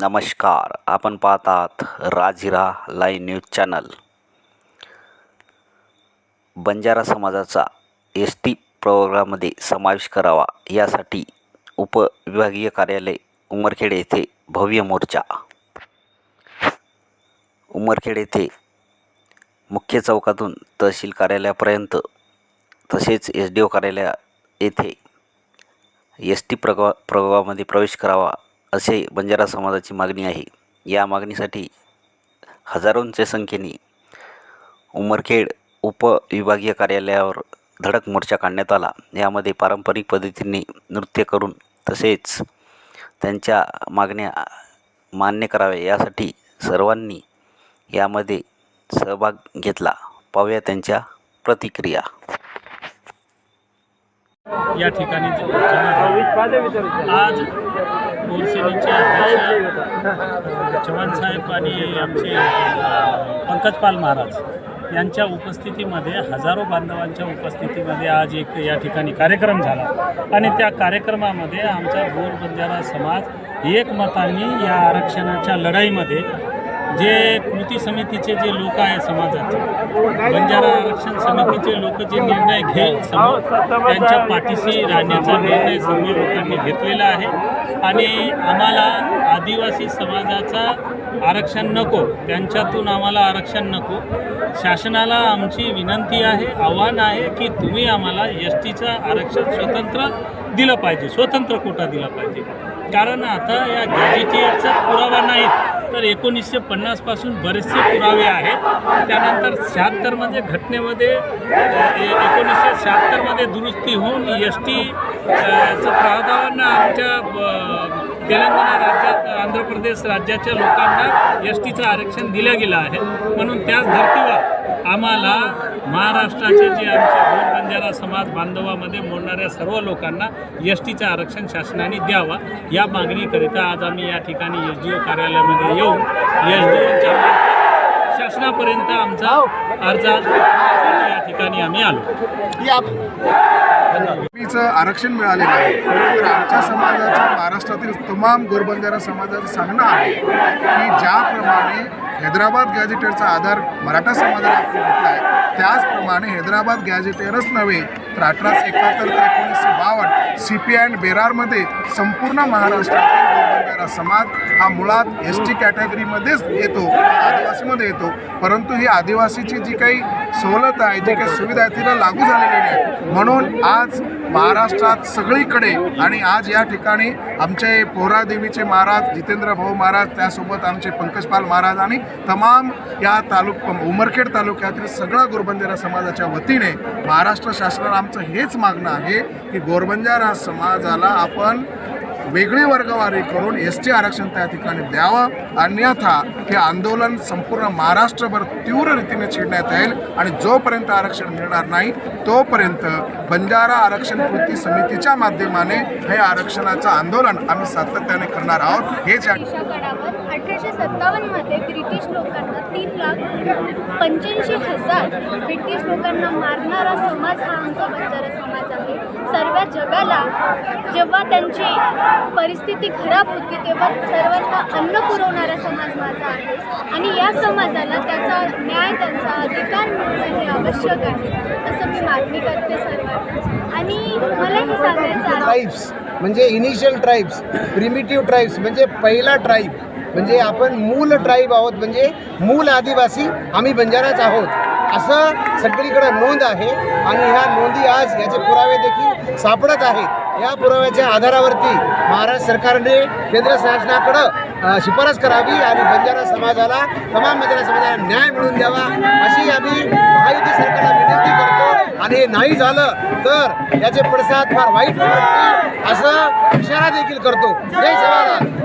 नमस्कार आपण पाहत Rajura live news channel. Banjara समाजाचा एस टी प्रोग्राममध्ये समावेश करावा यासाठी उपविभागीय कार्यालय उमरखेड येथे भव्य मोर्चा. उमरखेड येथे मुख्य चौकातून तहसील कार्यालयापर्यंत तसेच एस डी ओ कार्यालय येथे एस टी प्रगा प्रभागामध्ये प्रवेश करावा असे बंजारा समाजाची मागणी आहे. या मागणीसाठी हजारोंच्या संख्येने उमरखेड उपविभागीय कार्यालयावर धडक मोर्चा काढण्यात आला. यामध्ये पारंपरिक पद्धतीने नृत्य करून तसेच त्यांच्या मागण्या मान्य कराव्या यासाठी सर्वांनी यामध्ये सहभाग घेतला. पाहूया त्यांच्या प्रतिक्रिया. या ठिकाणी आज बोरसेनीचे अध्यक्ष चव्हाण साहेब आणि आमचे पंकजपाल महाराज यांच्या उपस्थितीमध्ये हजारो बांधवांच्या उपस्थितीमध्ये आज एक या ठिकाणी कार्यक्रम झाला. आणि त्या कार्यक्रमामध्ये आमचा गोर बंजारा समाज एकमतांनी या आरक्षणाच्या लढाईमध्ये जे कृती समितीचे जे लोक आहे समाजाचे बंजारा आरक्षण समितीचे लोक जे निर्णय घेईल समोर त्यांच्या पाठीशी राहण्याचा निर्णय सर्व लोकांनी घेतलेला आहे. आणि आम्हाला आदिवासी समाजाचा आरक्षण नको त्यांच्यातून आम्हाला आरक्षण नको. शासनाला आमची विनंती आहे आव्हान आहे की तुम्ही आम्हाला एस टीचं आरक्षण स्वतंत्र दिलं पाहिजे स्वतंत्र कोटा दिला पाहिजे. कारण आता या गॅजेटियरचा पुरावा नाही तर एकोणीसशे पन्नासपासून बरेचसे पुरावे आहेत. त्यानंतर शहात्तरमध्ये म्हणजे घटनेमध्ये ए- एकोणीसशे शहात्तरमध्ये दुरुस्ती होऊन एस टी चं प्रावधान आमच्या तेलंगणा राज्यात आंध्र प्रदेश राज्याच्या लोकांना एस टीचं आरक्षण दिलं गेलं आहे. म्हणून त्याच धर्तीवर आम्हाला महाराष्ट्राचे जे आमचे गोर बंजारा समाज बांधवामध्ये मोडणाऱ्या सर्व लोकांना एस टीचं आरक्षण शासनाने द्यावा या मागणीकरिता आज आम्ही या ठिकाणी एस डी ओ कार्यालयामध्ये येऊन एस डी ओच्या शासनापर्यंत आमचा अर्ज या ठिकाणी आम्ही आलो. चं आरक्षण मिळालेलं आहे. तर आमच्या समाजाच्या महाराष्ट्रातील तमाम गोरबंजारा समाजाचं सांगणं आहे की ज्याप्रमाणे हैदराबाद गॅजेटेरचा आधार मराठा समाजाला आपण घेतला आहे त्याचप्रमाणे हैदराबाद गॅजेटेरच नव्हे तर अठराशे एकाहत्तर ते एकोणीसशे बावन्न सी पी अँड बेरारमध्ये संपूर्ण महाराष्ट्रातील गोरबंजारा समाज हा मुळात एस टी कॅटेगरीमध्येच येतो आदिवासीमध्ये येतो. परंतु ही आदिवासीची जी काही सवलत आहे जी काही सुविधा आहे तिला लागू झालेली नाही. म्हणून आज महाराष्ट्रात सगळीकडे आणि आज या ठिकाणी आमचे पोहरादेवीचे महाराज जितेंद्र भाऊ महाराज त्यासोबत आमचे पंकजपाल महाराज आणि तमाम या तालुक उमरखेड तालुक्यातील सगळ्या गोरबंजारा समाजाच्या वतीने महाराष्ट्र शासनाला आमचं हेच मागणं आहे की गोरबंजारा समाजाला आपण वेगळी वर्गवारी करून एस टी आरक्षण त्या ठिकाणी द्यावं. अन्यथा हे आंदोलन संपूर्ण महाराष्ट्रभर तीव्र रीतीने छेडण्यात येईल आणि जोपर्यंत आरक्षण मिळणार नाही तोपर्यंत बंजारा आरक्षण कृती समितीच्या माध्यमाने हे आरक्षणाचं आंदोलन आम्ही सातत्याने करणार आहोत. हेच या देशाच्या गडावर अठराशे सत्तावन्नमध्ये ब्रिटिश लोकांना तीन लाख पंच्याऐंशी हजार ब्रिटिश लोकांना मारणारा समाज हा आमचा बंजारा समाज आहे. सर्व जगाला जेव्हा त्यांची परिस्थिती खराब होती तेव्हा सर्वांना अन्न पुरवणारा समाज माझा आहे. आणि या समाजाला त्याचा न्याय त्यांचा अधिकार मिळणं हे आवश्यक आहे असं मी मागणी करते सर्वांना. आणि मला हे सांगायचं ट्राईब्स म्हणजे इनिशियल ट्राईब्स प्रिमिटिव्ह ट्राईब्स म्हणजे पहिला ट्राईब म्हणजे आपण मूल ट्राईब आहोत म्हणजे मूल आदिवासी आम्ही बंजाराच आहोत. असं सगळीकडे नोंद आहे आणि ह्या नोंदी आज याचे पुरावे देखील सापडत आहेत. या पुराव्याच्या आधारावरती महाराष्ट्र सरकारने केंद्र शासनाकडं शिफारस करावी आणि बंजारा समाजाला तमाम बंजारा समाजाला न्याय मिळवून द्यावा अशी आम्ही महायुती सरकारला विनंती करतो. आणि हे नाही झालं तर याचे पडसाद फार वाईट असं इशारा देखील करतो. जय समाधान